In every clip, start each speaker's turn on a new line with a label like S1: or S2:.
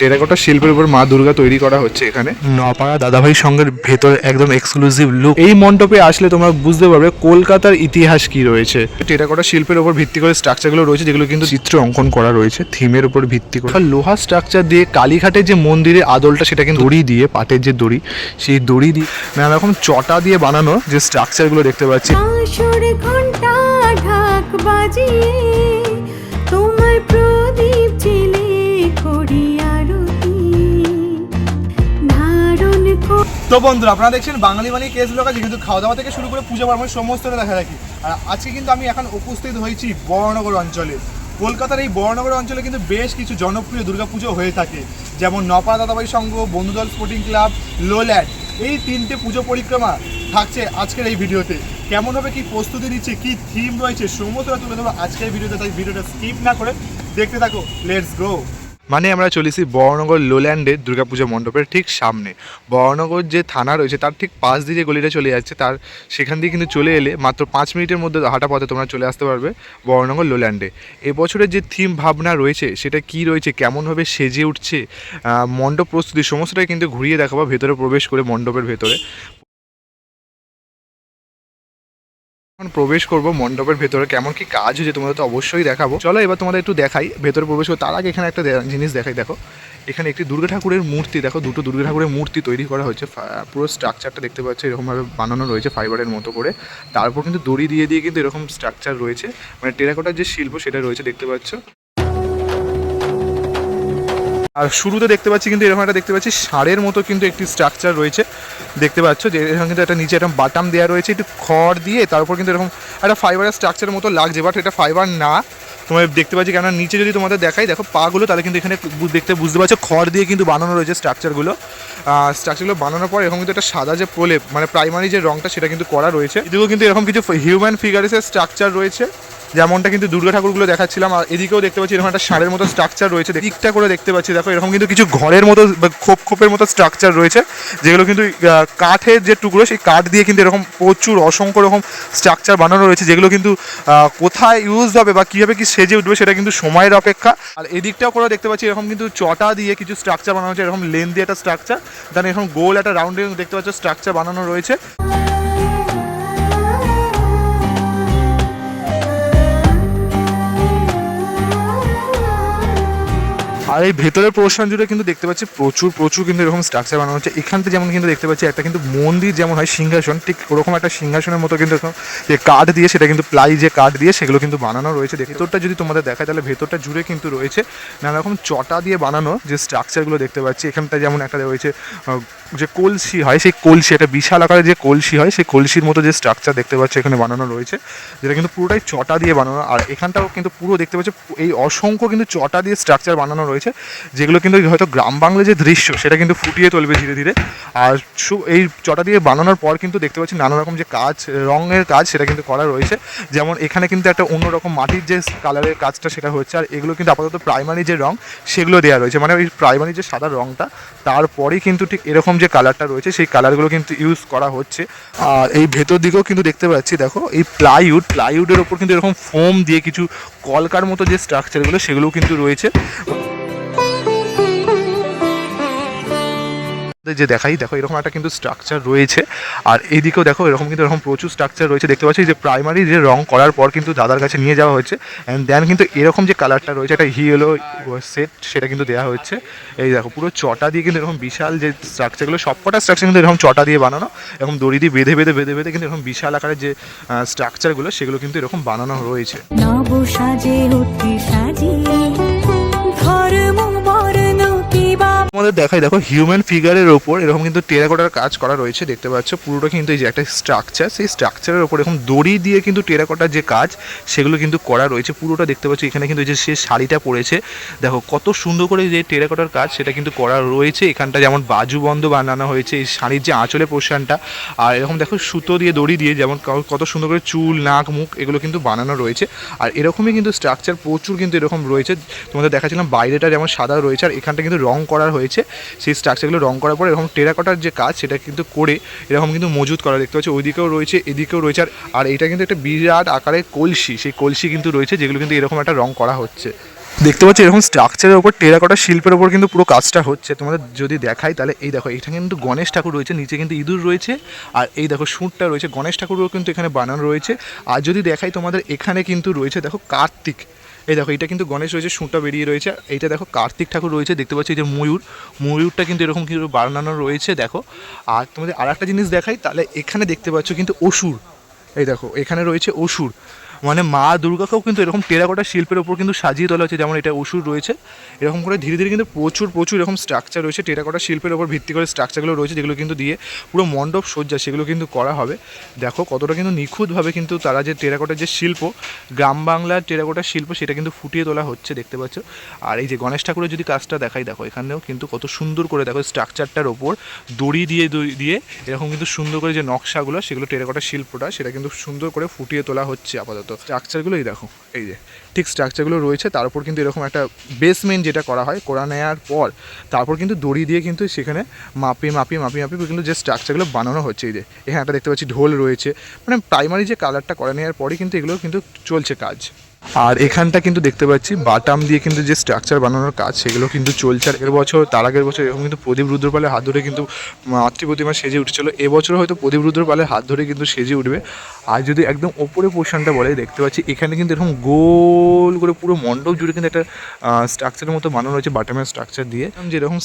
S1: Terracotta শিল্পের উপর মা দুর্গা তৈরি করা হচ্ছে এখানে। নপাড়া দাদাভাই সঙ্গের ভেতর একদম এক্সক্লুসিভ লুক এই মণ্ডপে আসলে তোমরা বুঝতে পারবে কলকাতার ইতিহাস কি রয়েছে। টেরাকোটা শিল্পের উপর ভিত্তি করে স্ট্রাকচারগুলো রয়েছে যেগুলো কিন্তু চিত্র অঙ্কন করা রয়েছে থিমের উপর ভিত্তি করে। আর লোহা স্ট্রাকচার দিয়ে কালীঘাটের যে মন্দিরের আদলটা সেটা কিন্তু দড়ি দিয়ে পাটের যে দড়ি সেই দড়ি দিয়ে নানা রকম চটা দিয়ে বানানো যে স্ট্রাকচারগুলো দেখতে পাচ্ছি।
S2: ঘণ্টা ঢাক বাজিয়ে
S3: তো বন্ধুরা, আপনারা দেখছেন বাঙালি মানে কেস ব্লগ আছে কিন্তু খাওয়া দাওয়া থেকে শুরু করে পূজা পার্বণ সমস্তটা দেখা রাখি আর আজকে কিন্তু আমি এখন উপস্থিত হয়েছি বড়নগর অঞ্চলে। কলকাতার এই বড়নগর অঞ্চলে কিন্তু বেশ কিছু জনপ্রিয় দুর্গাপুজো হয়ে থাকে। যেমন নপাড়া দাদাবাই সংঘ, বন্ধুদল স্পোর্টিং ক্লাব লোল্যান্ড এই তিনটে পুজো পরিক্রমা থাকছে আজকের এই ভিডিওতে। কেমন হবে, কি প্রস্তুতি নিচ্ছে, কি থিম রয়েছে, সমস্তটা তুলে ধরবো আজকের ভিডিওতে। তাই ভিডিওটা স্কিপ না করে দেখতে থাকো লেটস গো
S1: মানে আমরা চলেছি বড়নগর লোল্যান্ডের দুর্গাপূজা মণ্ডপের ঠিক সামনে। বড়নগর যে থানা রয়েছে, তার ঠিক পাশ দিয়ে যে গলিটা চলে যাচ্ছে, তার সেখান দিয়ে কিন্তু চলে এলে মাত্র পাঁচ মিনিটের মধ্যে হাঁটা পথে তোমরা চলে আসতে পারবে বড়নগর লোল্যান্ডে। এবছরের যে থিম ভাবনা রয়েছে, সেটা কি রয়েছে কেমনভাবে সেজে উঠছে মণ্ডপ প্রস্তুতি, সমস্তটাই কিন্তু ঘুরিয়ে দেখাবো ভেতরে প্রবেশ করে মণ্ডপের ভেতরে। এখন প্রবেশ করব মণ্ডপের ভেতরে। কেমন কি কাজ হয়েছে তোমাদের তো অবশ্যই দেখাবো। চলো এবার তোমাদের একটু দেখাই। ভেতরে প্রবেশ করব তার আগে এখানে একটা জিনিস দেখাই, দেখো। এখানে একটি দুর্গা ঠাকুরের মূর্তি, দেখো, দুটো দুর্গা ঠাকুরের মূর্তি তৈরি করা হয়েছে। পুরো স্ট্রাকচারটা দেখতে পাচ্ছ, এরকমভাবে বানানো রয়েছে ফাইবারের মতো করে। তারপর কিন্তু দড়ি দিয়ে দিয়ে কিন্তু এরকম স্ট্রাকচার রয়েছে। মানে টেরাকোটার যে শিল্প সেটা রয়েছে, দেখতে পাচ্ছ। আর শুরুতে দেখতে পাচ্ছি কিন্তু এরকম একটা দেখতে পাচ্ছি ষাঁড়ের মতো কিন্তু একটি স্ট্রাকচার রয়েছে। দেখতে পাচ্ছ যে এরকম কিন্তু একটা নিচে একটা বাটাম দেওয়া রয়েছে, একটু খড় দিয়ে তারপর কিন্তু এরকম একটা ফাইবারের স্ট্রাকচারের মতো লাগছে বাট এটা ফাইবার না। তোমার দেখতে পাচ্ছি কেননা নিচে যদি তোমাদের দেখাই, দেখো পাগুলো তাহলে কিন্তু এখানে দেখতে বুঝতে পারছ খড় দিয়ে কিন্তু বানানো রয়েছে স্ট্রাকচারগুলো স্ট্রাকচারগুলো বানানোর পর এরকম কিন্তু একটা সাদা যে প্রলেপ মানে প্রাইমারি যে রঙটা সেটা কিন্তু করা রয়েছে। এদিকেও কিন্তু এরকম কিছু হিউম্যান ফিগারেসের স্ট্রাকচার রয়েছে। যেমনটা কিন্তু দুর্গা ঠাকুরগুলো দেখাচ্ছিলাম, আর এদিকেও দেখতে পাচ্ছি এরকম একটা ষাঁড়ের মতো স্ট্রাকচার রয়েছে, দিকটা করে দেখতে পাচ্ছি। দেখো, এরকম কিন্তু কিছু ঘরের মতো খোপ খোপের মতো স্ট্রাকচার রয়েছে, যেগুলো কিন্তু কাঠের যে টুকরো, সেই কাঠ দিয়ে কিন্তু এরকম প্রচুর অসংখ্য রকম স্ট্রাকচার বানানো রয়েছে, যেগুলো কিন্তু কোথায় ইউজ হবে বা কীভাবে কি সেজে উঠবে সেটা কিন্তু সময়ের অপেক্ষা। আর এদিকটাও করে দেখতে পাচ্ছি এরকম কিন্তু চটা দিয়ে কিছু স্ট্রাকচার বানানো হয়েছে, এরকম লেন দিয়ে একটা স্ট্রাকচার দেন এরকম গোল একটা রাউন্ডে দেখতে পাচ্ছ স্ট্রাকচার বানানো রয়েছে। আর এই ভেতরের প্রশ্ন জুড়ে কিন্তু দেখতে পাচ্ছি প্রচুর প্রচুর কিন্তু এরকম স্ট্রাকচার বানানো হচ্ছে। এখান থেকে যেমন কিন্তু দেখতে পাচ্ছি একটা কিন্তু মন্দির যেমন হয়, সিংহাসন, ঠিক ওরকম একটা সিংহাসনের মতো কিন্তু যে কাঠ দিয়ে, সেটা কিন্তু প্লাই যে কাঠ দিয়ে সেগুলো কিন্তু বানানো রয়েছে। ভেতরটা যদি তোমাদের দেখায় তাহলে ভেতরটা জুড়ে কিন্তু রয়েছে। নানা রকম চটা দিয়ে বানানো যে স্ট্রাকচারগুলো দেখতে পাচ্ছি। এখানটা যেমন একটা রয়েছে যে কলসি হয়, সেই কলসি, একটা বিশাল আকারে যে কলসি হয়, সেই কলসির মতো যে স্ট্রাকচার দেখতে পাচ্ছি এখানে বানানো রয়েছে, যেটা কিন্তু পুরোটাই চটা দিয়ে বানানো, আর এখানটাও কিন্তু পুরো দেখতে পাচ্ছি, এই অসংখ্য কিন্তু চটা দিয়ে স্ট্রাকচার বানানো রয়েছে, যেগুলো কিন্তু হয়তো গ্রাম বাংলা যে দৃশ্য, সেটা কিন্তু ফুটিয়ে তুলবে ধীরে ধীরে। আর এই চটা দিয়ে বানানোর পর কিন্তু দেখতে পাচ্ছি নানা রকম যে কাজ, রঙের কাজ সেটা কিন্তু করা রয়েছে। যেমন এখানে কিন্তু একটা অন্যরকম মাটির যে কালারের কাজটা সেটা হচ্ছে, আর এগুলো কিন্তু আপাতত প্রাইমারি যে রং, সেগুলো দেওয়া রয়েছে। মানে ওই প্রাইমারি যে সাদা রঙটা তারপরেই কিন্তু ঠিক এরকম যে কালারটা রয়েছে, সেই কালারগুলো কিন্তু ইউজ করা হচ্ছে। আর এই ভেতর দিকেও কিন্তু দেখতে পাচ্ছি, দেখো, এই প্লাইউড প্লাইউডের ওপর কিন্তু এরকম ফোম দিয়ে কিছু কলকার মতো যে স্ট্রাকচারগুলো সেগুলোও কিন্তু রয়েছে। যে দেখাই, দেখো এরকম একটা কিন্তু স্ট্রাকচার রয়েছে। আর এইদিকেও দেখো, এরকম কিন্তু এরকম প্রচুর স্ট্রাকচার রয়েছে। দেখতে পাচ্ছি যে প্রাইমারি যে রং করার পর কিন্তু দাদার কাছে নিয়ে যাওয়া হয়েছে। অ্যান্ড দেন কিন্তু এরকম যে কালারটা রয়েছে, একটা হিয়েলো সেট সেটা কিন্তু দেওয়া হচ্ছে এই দেখো, পুরো চটা দিয়ে কিন্তু এরকম বিশাল যে স্ট্রাকচারগুলো সবকটা স্ট্রাকচার কিন্তু এরকম চটা দিয়ে বানানো। এরকম দড়ি দিয়ে বেঁধে বেঁধে বেঁধে বেঁধে কিন্তু এরকম বিশাল আকারের যে স্ট্রাকচারগুলো সেগুলো কিন্তু এরকম বানানো রয়েছে।
S2: কিবা
S1: আমাদের দেখাই, দেখো হিউম্যান ফিগারের ওপর এরকম কিন্তু টেরাকোটার কাজ করা রয়েছে, দেখতে পাচ্ছ, পুরোটা কিন্তু এই যে একটা স্ট্রাকচার সেই স্ট্রাকচারের ওপর এরকম দড়ি দিয়ে কিন্তু টেরাকোটার যে কাজ, সেগুলো কিন্তু করা রয়েছে, পুরোটা দেখতে পাচ্ছ, এখানে কিন্তু যে সে শাড়িটা পরেছে, দেখো, কত সুন্দর করে যে টেরাকোটার কাজ, সেটা কিন্তু করা রয়েছে, এখানটা যেমন বাজুবন্ধ বানানো হয়েছে, এই শাড়ির যে আঁচলের পোর্শনটা আর এরকম দেখো, সুতো দিয়ে, দড়ি দিয়ে যেমন কত সুন্দর করে চুল, নাক, মুখ, এগুলো কিন্তু বানানো রয়েছে, আর এরকমই কিন্তু স্ট্রাকচার প্রচুর কিন্তু এরকম রয়েছে, তোমাদের দেখাচ্ছিলাম বাইরেটা যেমন সাদা রয়েছে, আর এখানটা কিন্তু রং করা হয়েছে সেই স্ট্রাকচারগুলো রং করার পর এরকম টেরাকোটার যে কাজ, সেটা কিন্তু করে এরকম কিন্তু মজুত করা দেখতে পাচ্ছি। ওইদিকেও রয়েছে, এদিকেও রয়েছে, আর আর এটা কিন্তু একটা বিরাট আকারের কলসি। সেই কলসি কিন্তু রয়েছে, যেগুলো কিন্তু এরকম একটা রং করা হচ্ছে। দেখতে পাচ্ছি এরকম স্ট্রাকচারের ওপর টেরাকোটা শিল্পের ওপর কিন্তু পুরো কাজটা হচ্ছে। তোমাদের যদি দেখাই, তাহলে এই দেখো, এখানে কিন্তু গণেশ ঠাকুর রয়েছে, নিচে কিন্তু ইঁদুর রয়েছে, আর এই দেখো, সুঁটটা রয়েছে। গণেশ ঠাকুরও কিন্তু এখানে বানানো রয়েছে। আর যদি দেখাই, তোমাদের এখানে কিন্তু রয়েছে, দেখো, কার্তিক। এই দেখো, এটা কিন্তু গণেশ রয়েছে সুঁটা বেরিয়ে রয়েছে। এইটা দেখো, কার্তিক ঠাকুর রয়েছে, দেখতে পাচ্ছি যে ময়ূর। ময়ূরটা কিন্তু এরকম কিন্তু বানানো রয়েছে, দেখো। আর তোমাদের আর একটা জিনিস দেখাই, তাহলে এখানে দেখতে পাচ্ছ কিন্তু অসুর। এই দেখো, এখানে রয়েছে অসুর। মানে মা দুর্গাকেও কিন্তু এরকম টেরাকোটা শিল্পের ওপর কিন্তু সাজিয়ে তোলা হয়েছে, যেমন এটা অসুর রয়েছে। এরকম করে ধীরে ধীরে কিন্তু প্রচুর প্রচুর এরকম স্ট্রাকচার রয়েছে টেরাকোটা শিল্পের ওপর ভিত্তি করে স্ট্রাকচারগুলো রয়েছে, যেগুলো কিন্তু দিয়ে পুরো মণ্ডপ সজ্জা সেগুলো কিন্তু করা হবে। দেখো কতটা কিন্তু নিখুঁতভাবে কিন্তু তারা যে টেরাকোটার যে শিল্প, গ্রাম বাংলার টেরাকোটার শিল্প সেটা কিন্তু ফুটিয়ে তোলা হচ্ছে, দেখতে পাচ্ছ। আর এই যে গণেশ ঠাকুরের যদি কাজটা দেখাই, দেখো এখানেও কিন্তু কত সুন্দর করে দেখো স্ট্রাকচারটার ওপর দড়ি দিয়ে দিয়ে এরকম কিন্তু সুন্দর করে যে নকশাগুলো, সেগুলো টেরাকোটার শিল্পটা সেটা কিন্তু সুন্দর করে ফুটিয়ে তোলা হচ্ছে আপাতত। স্ট্রাকচারগুলো স্ট্রাকচারগুলোই দেখো, এই যে। ঠিক স্ট্রাকচারগুলো রয়েছে, তার উপর কিন্তু এরকম একটা বেসমেন্ট যেটা করা হয়, করা নেওয়ার পর তারপর কিন্তু দড়ি দিয়ে কিন্তু সেখানে মাপিয়ে মাপিয়ে মাপিয়ে মাপিয়ে কিন্তু যে স্ট্রাকচারগুলো বানানো হচ্ছে, এই যে, এখানে একটা দেখতে পাচ্ছি ঢোল রয়েছে। মানে প্রাইমারি যে কালারটা করা নেওয়ার পরই কিন্তু এগুলো কিন্তু চলছে কাজ। আর এখানটা কিন্তু দেখতে পাচ্ছি, বাটাম দিয়ে কিন্তু যে স্ট্রাকচার বানানোর কাজ, সেগুলো কিন্তু চলছে। আর এর বছর, তার আগের বছর এরকম কিন্তু প্রদীপ রুদ্রপালের হাত ধরে কিন্তু মাতৃ প্রতিমা সেজে উঠেছিল। এবছর হয়তো প্রদীপ রুদ্রপালের হাত ধরে কিন্তু সেজে উঠবে। আর যদি একদম ওপরে পোর্শনটা বলে, দেখতে পাচ্ছি এখানে কিন্তু এরকম গোল করে পুরো মণ্ডপ জুড়ে কিন্তু একটা স্ট্রাকচারের মতো বানানো হয়েছে, বাটামের স্ট্রাকচার দিয়ে। যেরকম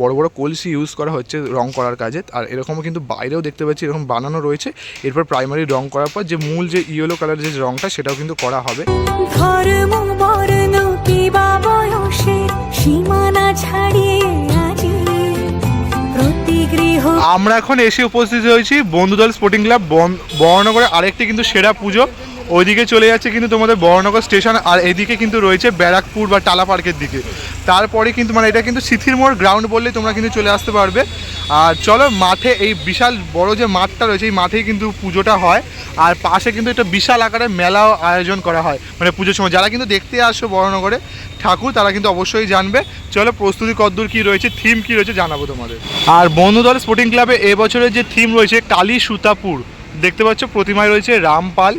S1: বড় বড় কলসি ইউজ করা হচ্ছে রং করার কাজে, আর এরকমও কিন্তু বাইরেও দেখতে পাচ্ছি এরকম বানানো রয়েছে। এরপর প্রাইমারি রং করার পর যে মূল যে ইয়েলো কালারের যে রংটা, সেটাও কিন্তু করা হবে। আমরা এখন এসে উপস্থিত হয়েছি বন্ধুদল স্পোর্টিং ক্লাব বর্ণনগরে। আরেকটি কিন্তু সেরা পুজো। ওইদিকে চলে যাচ্ছে কিন্তু তোমাদের বর্ণনগর স্টেশন আর এদিকে কিন্তু রয়েছে ব্যারাকপুর বা টালা পার্কের দিকে। তারপরে কিন্তু মানে এটা কিন্তু সিথির মোড় গ্রাউন্ড বললেই তোমরা কিন্তু চলে আসতে পারবে। আর চলো মাঠে এই বিশাল বড় যে মাঠটা রয়েছে, এই মাঠেই কিন্তু পুজোটা হয়। আর পাশে কিন্তু একটা বিশাল আকারে মেলাও আয়োজন করা হয় মানে পুজোর সময়। যারা কিন্তু দেখতে আসো বড়নগরে, ঠাকুর, তারা কিন্তু অবশ্যই জানবে। চলো প্রস্তুতি কদ্দূর কী রয়েছে থিম কী রয়েছে জানাব তোমাদের। আর বন্ধুদল স্পোর্টিং ক্লাবে এবছরের যে থিম রয়েছে, কালী সুতাপুর। দেখতে পাচ্ছ, প্রতিমায় রয়েছে রামপাল।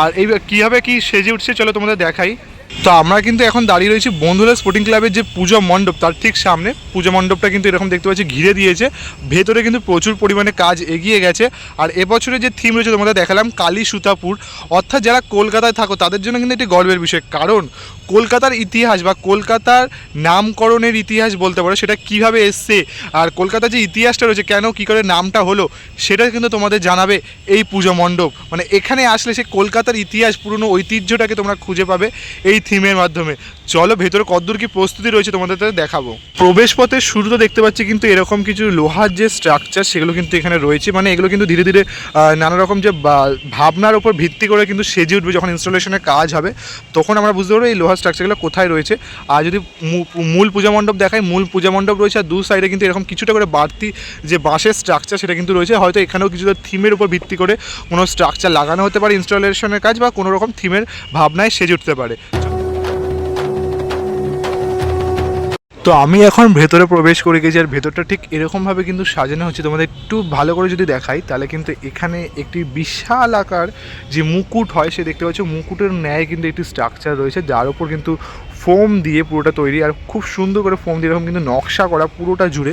S1: আর এই কীভাবে কি সেজে উঠছে, চলো তোমাদের দেখাই। তো আমরা কিন্তু এখন দাঁড়িয়ে রয়েছি বন্ধুরা স্পোর্টিং ক্লাবের যে পুজো মণ্ডপ, তার ঠিক সামনে। পুজো মণ্ডপটা কিন্তু এরকম দেখতে পাচ্ছি, ঘিরে দিয়েছে। ভেতরে কিন্তু প্রচুর পরিমাণে কাজ এগিয়ে গেছে। আর এবছরের যে থিম রয়েছে, তোমাদের দেখালাম, কালী সুতাপুর। অর্থাৎ যারা কলকাতায় থাকো, তাদের জন্য কিন্তু একটি গর্বের বিষয়। কারণ কলকাতার ইতিহাস বা কলকাতার নামকরণের ইতিহাস বলতে পারো, সেটা কীভাবে এসছে, আর কলকাতার যে ইতিহাসটা রয়েছে, কেন, কী করে নামটা হলো, সেটা কিন্তু তোমাদের জানাবে এই পুজো মণ্ডপ। মানে এখানে আসলে সে কলকাতার ইতিহাস, পুরনো ঐতিহ্যটাকে তোমরা খুঁজে পাবে। এই থিমের মাধ্যমে। চলো, ভেতরে কদ্দূর কি প্রস্তুতি রয়েছে তোমাদের তাদের দেখাবো। প্রবেশ পথের শুরুতে দেখতে পাচ্ছি কিন্তু এরকম কিছু লোহার যে স্ট্রাকচার সেগুলো কিন্তু এখানে রয়েছে। মানে এগুলো কিন্তু ধীরে ধীরে নানা রকম যে ভাবনার উপর ভিত্তি করে কিন্তু সেজে উঠবে যখন ইনস্টলেশনের কাজ হবে। তখন আমরা বুঝতে পারব এই লোহার স্ট্রাকচারগুলো কোথায় রয়েছে। আর যদি মূল পূজা মণ্ডপ দেখায় মূল পূজা মণ্ডপ রয়েছে আর দু সাইডে কিন্তু এরকম কিছুটা করে বাড়তি যে বাঁশের স্ট্রাকচার সেটা কিন্তু রয়েছে। হয়তো এখানেও কিছুটা থিমের উপর ভিত্তি করে কোনো স্ট্রাকচার লাগানো হতে পারে ইনস্টলেশনের কাজ বা কোনো রকম থিমের ভাবনায় সেজে উঠতে পারে। তো আমি এখন ভেতরে প্রবেশ করে গেছি, আর ভেতরটা ঠিক এরকমভাবে কিন্তু সাজানো হচ্ছে। তোমাদের একটু ভালো করে যদি দেখাই, তাহলে কিন্তু এখানে একটি বিশাল আকার যে মুকুট হয়, সে দেখতে পাচ্ছ, মুকুটের ন্যায় কিন্তু একটি স্ট্রাকচার রয়েছে, যার উপর কিন্তু ফোম দিয়ে পুরোটা তৈরি, আর খুব সুন্দর করে ফোম দিয়ে, এরকম কিন্তু নকশা করা পুরোটা জুড়ে।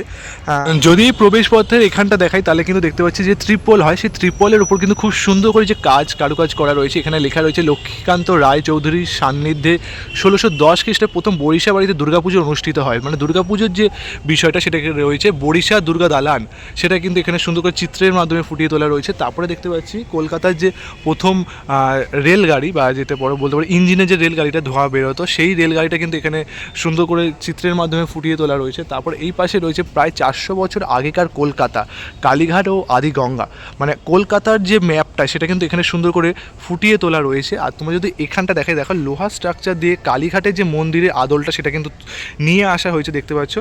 S1: যদি প্রবেশপথের এখানটা দেখাই, তাহলে কিন্তু দেখতে পাচ্ছি যে ত্রিপল হয়। সেই ত্রিপলের উপর কিন্তু খুব সুন্দর করে যে কাজ কারুকাজ করা রয়েছে, এখানে লেখা রয়েছে, লক্ষ্মীকান্ত রায় চৌধুরীর সান্নিধ্যে ষোলোশো দশ খ্রিস্টে প্রথম বরিশা বাড়িতে দুর্গাপুজো অনুষ্ঠিত হয়। মানে দুর্গাপুজোর যে বিষয়টা, সেটা রয়েছে, বরিশা দুর্গা দালান। সেটা কিন্তু এখানে সুন্দর করে চিত্রের মাধ্যমে ফুটিয়ে তোলা রয়েছে। তারপরে দেখতে পাচ্ছি কলকাতার যে প্রথম রেলগাড়ি, বা যেটা বড় বলতে পারি ইঞ্জিনের যে রেলগাড়িটা ধোঁয়া বেরোতো, সেই রেলগাড়িটা কিন্তু এখানে সুন্দর করে চিত্রের মাধ্যমে ফুটিয়ে তোলা রয়েছে। তারপর এই পাশে রয়েছে প্রায় চারশো বছর আগেকার কলকাতা, কালীঘাট ও আদিগঙ্গা। মানে কলকাতার যে ম্যাপটা, সেটা কিন্তু এখানে সুন্দর করে ফুটিয়ে তোলা রয়েছে। আর তোমরা যদি এখানটা দেখে, দেখো লোহা স্ট্রাকচার দিয়ে কালীঘাটের যে মন্দিরের আদলটা, সেটা কিন্তু নিয়ে আসা হয়েছে, দেখতে পাচ্ছ।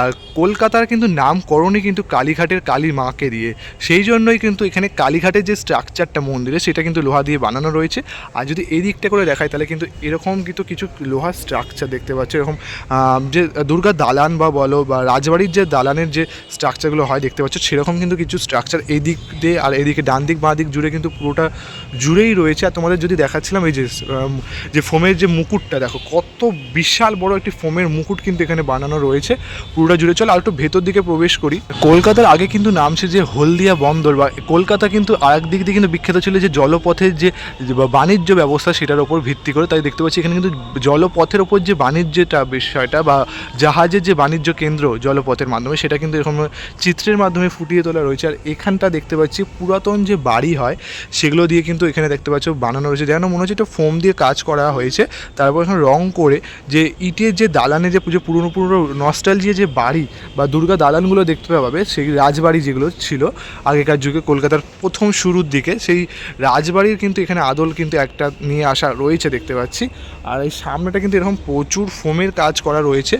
S1: আর কলকাতার কিন্তু নামকরণই কিন্তু কালীঘাটের কালী মাকে দিয়ে। সেই জন্যই কিন্তু এখানে কালীঘাটের যে স্ট্রাকচারটা মন্দিরে, সেটা কিন্তু লোহা দিয়ে বানানো রয়েছে। আর যদি এই দিকটা করে দেখায় তাহলে কিন্তু এরকম কিন্তু কিছু লোহার স্ট্রাকচার স্ট্রাকচার দেখতে পাচ্ছ এরকম যে দুর্গা দালান বা বলো বা রাজবাড়ির যে দালানের যে স্ট্রাকচারগুলো হয় দেখতে পাচ্ছ, সেরকম কিন্তু কিছু স্ট্রাকচার এদিক দিয়ে আর এদিকে ডান দিক বাঁ দিক জুড়ে কিন্তু পুরোটা জুড়েই রয়েছে। আর তোমাদের যদি দেখাচ্ছিলাম এই যে যে ফোমের যে মুকুটটা, দেখো কত বিশাল বড় একটি ফোমের মুকুট কিন্তু এখানে বানানো রয়েছে। পুরোটা জুড়ে চলো, আর একটু ভেতর দিকে প্রবেশ করি। কলকাতার আগে কিন্তু নাম ছিল যে হলদিয়া বন্দর বা কলকাতা কিন্তু আরেক দিক দিয়ে কিন্তু বিখ্যাত ছিল যে জলপথের যে যে বাণিজ্য ব্যবস্থা সেটার ওপর ভিত্তি করে, তাই দেখতে পাচ্ছি এখানে কিন্তু জলপথের ওপর যে বাণিজ্যটা বিষয়টা বা জাহাজের যে বাণিজ্য কেন্দ্র জলপথের মাধ্যমে, সেটা কিন্তু এরকম চিত্রের মাধ্যমে ফুটিয়ে তোলা রয়েছে। আর এখানটা দেখতে পাচ্ছি পুরাতন যে বাড়ি হয়, সেগুলো দিয়ে কিন্তু এখানে দেখতে পাচ্ছ বানানো রয়েছে। যেন মনে হচ্ছে একটা ফোম দিয়ে কাজ করা হয়েছে। তারপর এখন রং করে যে ইটের যে দালানে যে পুজো, পুরনো পুরনো নস্টালজিয়া যে বাড়ি বা দুর্গা দালানগুলো দেখতে পাবে, সেই রাজবাড়ি যেগুলো ছিল আগেকার যুগে কলকাতার প্রথম শুরুর দিকে, সেই রাজবাড়ির কিন্তু এখানে আদল কিন্তু একটা নিয়ে আসা রয়েছে দেখতে পাচ্ছি। আর এই সামনেটা কিন্তু এরকম প্রচুর ফোমের কাজ করা রয়েছে।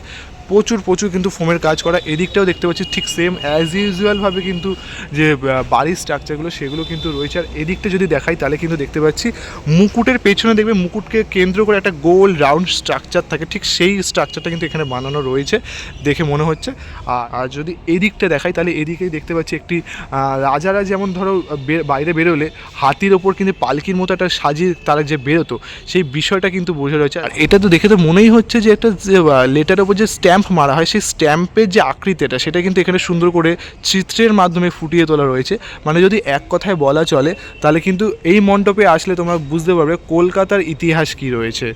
S1: প্রচুর প্রচুর কিন্তু ফোমের কাজ করা। এদিকটাও দেখতে পাচ্ছি ঠিক সেম অ্যাজ ইউজুয়ালভাবে কিন্তু যে বাড়ির স্ট্রাকচারগুলো সেগুলো কিন্তু রয়েছে। আর এদিকটা যদি দেখাই তাহলে কিন্তু দেখতে পাচ্ছি মুকুটের পেছনে দেখবে মুকুটকে কেন্দ্র করে একটা গোল রাউন্ড স্ট্রাকচার থাকে। ঠিক সেই স্ট্রাকচারটা কিন্তু এখানে বানানো রয়েছে দেখে মনে হচ্ছে। আর যদি এদিকটা দেখাই তাহলে এদিকেই দেখতে পাচ্ছি একটি রাজারা যেমন ধরো বাইরে বেরোলে হাতির ওপর কিন্তু পালকির মতো একটা সাজিয়ে তারা যে বেরোতো, সেই বিষয়টা কিন্তু বোঝা রয়েছে। আর এটা তো দেখে তো মনেই হচ্ছে যে একটা লেটার ওপর যে স্ট্যাম্প মারা হয়, সেই স্ট্যাম্পের যে আকৃতিটা, সেটা কিন্তু এখানে সুন্দর করে চিত্রের মাধ্যমে ফুটিয়ে তোলা রয়েছে। মানে যদি এক কথায় বলা চলে, তাহলে কিন্তু এই মণ্ডপে আসলে তোমরা বুঝতে পারবে কলকাতার ইতিহাস কি রয়েছে।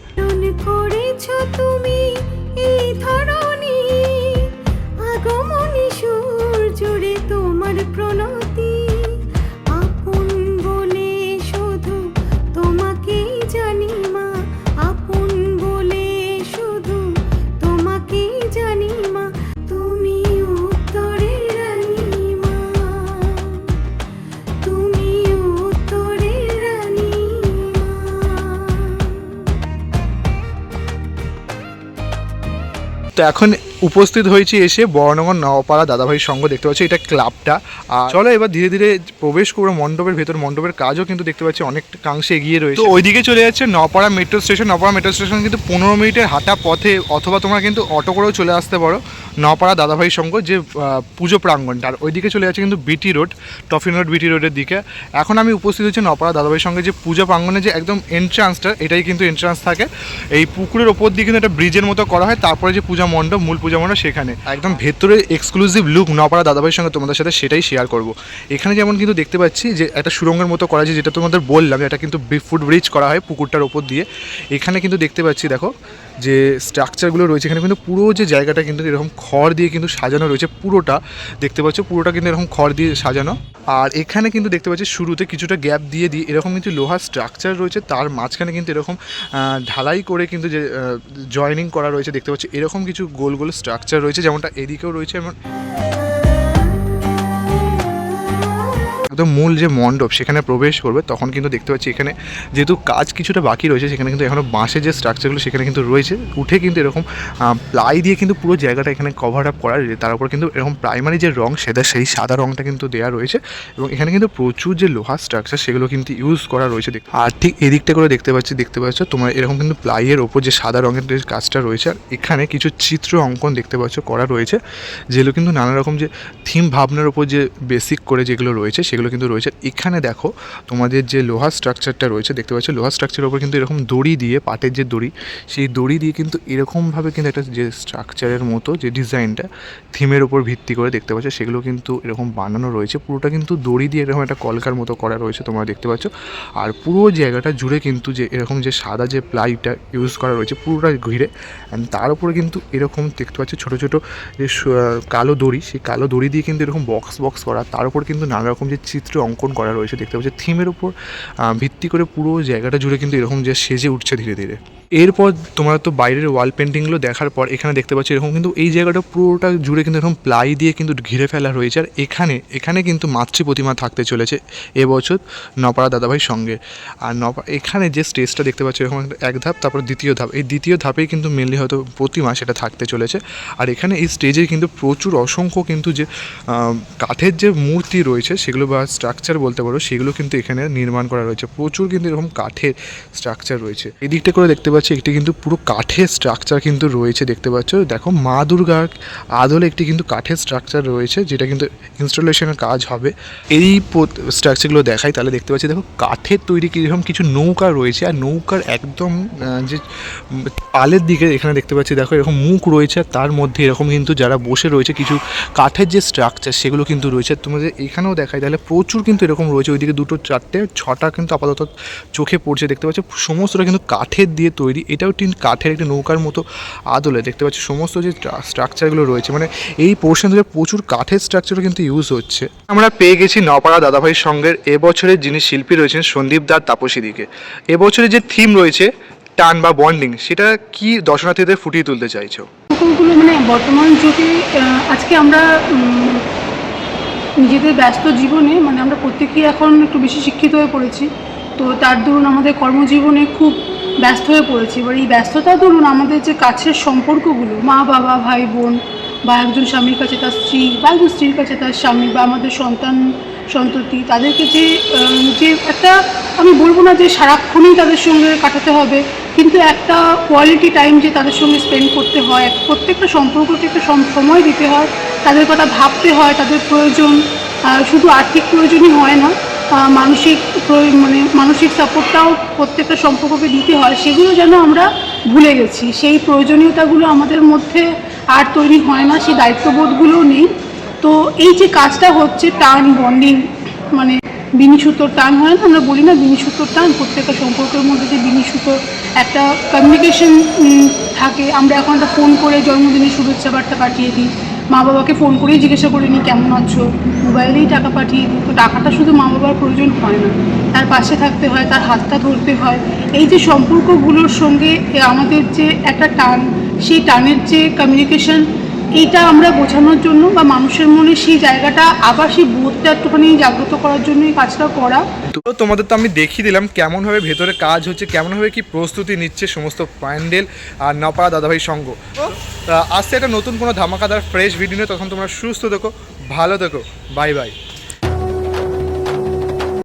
S2: তুমি
S1: তো এখন উপস্থিত হয়েছি এসে বর্ণগর নওপাড়া দাদাভাই সঙ্গ দেখতে পাচ্ছি, এটা ক্লাবটা। আর চলো এবার ধীরে ধীরে প্রবেশ করব মণ্ডপের ভেতর। মণ্ডপের কাজও কিন্তু দেখতে পাচ্ছি অনেক কাংশে এগিয়ে রয়েছে। ওইদিকে চলে যাচ্ছে Noapara metro station Noapara metro station কিন্তু পনেরো মিনিটের হাঁটা পথে, অথবা তোমরা কিন্তু অটো করেও চলে আসতে পারো নপাড়া দাদাভাই সঙ্গ, যে পুজো প্রাঙ্গণটা আর ওইদিকে চলে যাচ্ছে কিন্তু বিটি রোড টফিন রোড বিটি রোডের দিকে। এখন আমি উপস্থিত হচ্ছি নপাড়া দাদাভাই সঙ্গে যে পূজা প্রাঙ্গণে যে একদম এন্ট্রান্সটা এটাই কিন্তু এন্ট্রান্স থাকে। এই পুকুরের ওপর দিয়ে কিন্তু একটা ব্রিজের মতো করা হয়, তারপরে যে পূজা মণ্ডপ, মূল পূজা সেখানে। একদম। ভেতরে এক্সক্লুসিভ লুক না পারা দাদাভাইয়ের সঙ্গে তোমাদের সাথে সেটাই শেয়ার করব। এখানে যেমন কিন্তু দেখতে পাচ্ছি যে একটা সুরঙ্গের মতো করা আছে যেটা তোমাদের বললাম এটা কিন্তু ফুট ব্রিজ করা হয় পুকুরটার ওপর দিয়ে। এখানে কিন্তু দেখতে পাচ্ছি দেখো যে স্ট্রাকচারগুলো রয়েছে এখানে কিন্তু পুরো যে জায়গাটা কিন্তু এরকম খড় দিয়ে কিন্তু সাজানো রয়েছে পুরোটা। দেখতে পাচ্ছ পুরোটা কিন্তু এরকম খড় দিয়ে সাজানো। আর এখানে কিন্তু দেখতে পাচ্ছি শুরুতে কিছুটা গ্যাপ দিয়ে দিয়ে এরকম কিন্তু লোহার স্ট্রাকচার রয়েছে, তার মাঝখানে কিন্তু এরকম ঢালাই করে কিন্তু যে জয়নিং করা রয়েছে, দেখতে পাচ্ছি এরকম কিছু গোল গোল স্ট্রাকচার রয়েছে, যেমনটা এদিকেও রয়েছে এমন একদম মূল যে মণ্ডপ, সেখানে প্রবেশ করবে, তখন কিন্তু দেখতে পাচ্ছি এখানে যেহেতু কাজ কিছুটা বাকি রয়েছে, সেখানে কিন্তু এখনও বাঁশের যে স্ট্রাকচারগুলো সেখানে কিন্তু রয়েছে। উঠে কিন্তু এরকম প্লাই দিয়ে কিন্তু পুরো জায়গাটা এখানে কভার আপ করা রয়েছে তার উপর কিন্তু এরকম প্রাইমারি যে রং, সেটা সেই সাদা রংটা কিন্তু দেওয়া রয়েছে এবং এখানে কিন্তু প্রচুর যে লোহার স্ট্রাকচার সেগুলো কিন্তু ইউজ করা রয়েছে আর ঠিক এদিকটা করে দেখতে পাচ্ছি, দেখতে পাচ্ছ তোমার এরকম কিন্তু প্লাইয়ের ওপর যে সাদা রঙের যে কাজটা রয়েছে, আর এখানে কিছু চিত্র অঙ্কন দেখতে পাচ্ছ করা রয়েছে, যেগুলো কিন্তু নানা রকম যে থিম ভাবনার ওপর যে বেসিক করে যেগুলো রয়েছে, সেগুলো কিন্তু রয়েছে। এখানে দেখো তোমাদের যে লোহার স্ট্রাকচারটা রয়েছে, দেখতে পাচ্ছ? লোহার স্ট্রাকচারের ওপর কিন্তু এরকম দড়ি দিয়ে, পাটের যে দড়ি, সেই দড়ি দিয়ে কিন্তু এরকমভাবে কিন্তু একটা যে স্ট্রাকচারের মতো, যে ডিজাইনটা থিমের ওপর ভিত্তি করে দেখতে পাচ্ছ, সেগুলো কিন্তু এরকম বানানো রয়েছে। পুরোটা কিন্তু দড়ি দিয়ে এরকম একটা কলকার মতো করা রয়েছে তোমরা দেখতে পাচ্ছ। আর পুরো জায়গাটা জুড়ে কিন্তু যে এরকম যে সাদা যে প্লাইটা ইউজ করা রয়েছে, পুরোটা ঘিরে। অ্যান্ড তার উপরে কিন্তু এরকম দেখতে পাচ্ছ, ছোটো ছোটো যে কালো দড়ি, সেই কালো দড়ি দিয়ে কিন্তু এরকম বক্স বক্স করা। তার উপর কিন্তু নানা রকম যে চিত্র অঙ্কন করা রয়েছে, দেখতে পাচ্ছি। থিমের উপর ভিত্তি করে পুরো জায়গাটা জুড়ে কিন্তু এরকম যে সেজে উঠছে ধীরে ধীরে। এরপর তোমরা তো বাইরের ওয়াল পেন্টিংগুলো দেখার পর এখানে দেখতে পাচ্ছি এরকম কিন্তু এই জায়গাটা পুরোটা জুড়ে কিন্তু এরকম প্লাই দিয়ে কিন্তু ঘিরে ফেলা রয়েছে আর এখানে এখানে কিন্তু মাতৃ প্রতিমা থাকতে চলেছে এবছর নপাড়া দাদাভাই সঙ্গে। আর নপা, এখানে যে স্টেজটা দেখতে পাচ্ছি এরকম এক ধাপ, তারপর দ্বিতীয় ধাপ। এই দ্বিতীয় ধাপেই কিন্তু মেনলি হয়তো প্রতিমা সেটা থাকতে চলেছে। আর এখানে এই স্টেজে কিন্তু প্রচুর অসংখ্য কিন্তু যে কাঠের যে মূর্তি রয়েছে সেগুলো বা স্ট্রাকচার বলতে পারো, সেগুলো কিন্তু এখানে নির্মাণ করা রয়েছে। প্রচুর কিন্তু এরকম কাঠের স্ট্রাকচার রয়েছে। এই দিকটা করে দেখতে পাচ্ছ একটি কিন্তু পুরো কাঠের স্ট্রাকচার কিন্তু রয়েছে, দেখতে পাচ্ছ? দেখো, মা দুর্গার আদলে একটি কিন্তু কাঠের স্ট্রাকচার রয়েছে, যেটা কিন্তু ইনস্টলেশনের কাজ হবে। এই স্ট্রাকচারগুলো দেখাই, তাহলে দেখতে পাচ্ছি, দেখো, কাঠের তৈরি কীরকম কিছু নৌকা রয়েছে, আর নৌকার একদম যে পালের দিকে এখানে দেখতে পাচ্ছি, দেখো, এরকম মুখ রয়েছে, আর তার মধ্যে এরকম কিন্তু যারা বসে রয়েছে, কিছু কাঠের যে স্ট্রাকচার সেগুলো কিন্তু রয়েছে। তোমাদের এখানেও দেখাই, তাহলে প্রচুর কিন্তু এরকম রয়েছে, ওইদিকে দুটো, চারটে, ছটা কিন্তু আপাতত চোখে পড়ছে, দেখতে পাচ্ছি? সমস্তটা কিন্তু কাঠের দিয়ে তৈরি এটাও কিন্তু কাঠের একটি নৌকার মতো আদলে। দেখতে পাচ্ছি সমস্ত যে স্ট্রাকচারগুলো রয়েছে মানে এই পোর্শন থেকে প্রচুর কাঠের স্ট্রাকচারও কিন্তু ইউজ হচ্ছে। আমরা পেয়ে গেছি নপাড়া দাদাভাই সঙ্গের এবছরের যিনি শিল্পী রয়েছেন সন্দীপ দার তাপসীদিকে এবছরে যে থিম রয়েছে, টান বা বন্ডিং সেটা কি দর্শনার্থীদের ফুটিয়ে তুলতে চাইছো?
S4: মানে বর্তমান যুগে আজকে আমরা নিজেদের ব্যস্ত জীবনে মানে আমরা প্রত্যেকেই এখন একটু বেশি শিক্ষিত হয়ে পড়েছি। তো তার দরুন আমাদের কর্মজীবনে খুব ব্যস্ত হয়ে পড়েছি। এবার এই ব্যস্ততার দরুন আমাদের যে কাছের সম্পর্কগুলো, মা বাবা, ভাই বোন বা একজন স্বামীর কাছে তার স্ত্রী বা একজন স্ত্রীর কাছে তার স্বামী বা আমাদের সন্তান, সন্ততি, তাদেরকে যে যে একটা আমি বলব না যে সারাক্ষণই তাদের সঙ্গে কাটাতে হবে, কিন্তু একটা কোয়ালিটি টাইম যে তাদের সঙ্গে স্পেন্ড করতে হয় প্রত্যেকটা সম্পর্ককে একটা সময় দিতে হয়, তাদের কথা ভাবতে হয়, তাদের প্রয়োজন শুধু আর্থিক প্রয়োজনই হয় না মানসিক মানে মানসিক সাপোর্টটাও প্রত্যেকটা সম্পর্ককে দিতে হয়, সেগুলো যেন আমরা ভুলে গেছি। সেই প্রয়োজনীয়তাগুলো আমাদের মধ্যে আর তৈরি হয় না, সেই দায়িত্ববোধগুলোও নেই। তো এই যে কাজটা হচ্ছে টান বন্ডিং মানে বিনি সুতোর টান হয় না, আমরা বলি না বিনি সুতোর টান, প্রত্যেকটা সম্পর্কের মধ্যে যে বিনি সুতোর একটা কমিউনিকেশন থাকে। আমরা এখন একটা ফোন করে জন্মদিনের শুভেচ্ছা বার্তা পাঠিয়ে দিই। মা বাবাকে ফোন করেই জিজ্ঞাসা করে নিই কেমন আছো? মোবাইলেই টাকা পাঠিয়ে দিই, তো টাকাটা শুধু মা বাবার প্রয়োজন হয় না, তার পাশে থাকতে হয়, তার হাতটা ধরতে হয়। এই যে সম্পর্কগুলোর সঙ্গে আমাদের যে একটা টান, সেই টানের যে কমিউনিকেশন এইটা আমরা বোঝানোর জন্য বা মানুষের মনে সেই জায়গাটা, আবার সেই বোধটা একটুখানি জাগ্রত করার জন্য এই কাজটা করা।
S1: তো তোমাদের তো আমি দেখিয়ে দিলাম কেমনভাবে ভেতরে কাজ হচ্ছে, কেমনভাবে কি প্রস্তুতি নিচ্ছে সমস্ত প্যান্ডেল আর নপাড়া দাদাভাই সঙ্গ আসছে একটা নতুন কোনো ধামাকাদার ফ্রেশ ভিডিও তখন তোমরা সুস্থ দেখো ভালো দেখো বাই বাই